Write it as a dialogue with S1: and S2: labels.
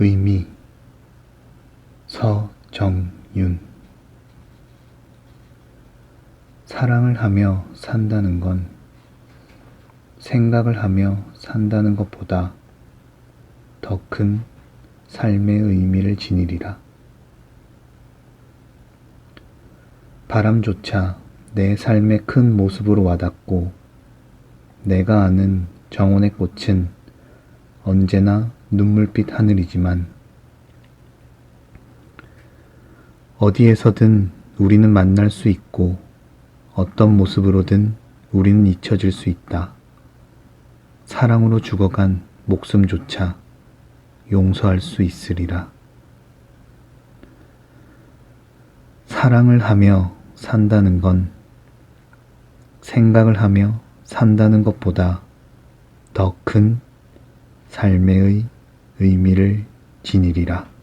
S1: 의미 서정윤 사랑을 하며 산다는 건 생각을 하며 산다는 것보다 더 큰 삶의 의미를 지니리라. 바람조차 내 삶의 큰 모습으로 와닿고 내가 아는 정원의 꽃은 언제나 눈물빛 하늘이지만 어디에서든 우리는 만날 수 있고 어떤 모습으로든 우리는 잊혀질 수 있다. 사랑으로 죽어간 목숨조차 용서할 수 있으리라. 사랑을 하며 산다는 건 생각을 하며 산다는 것보다 더 큰 삶의 의미를 지니리라.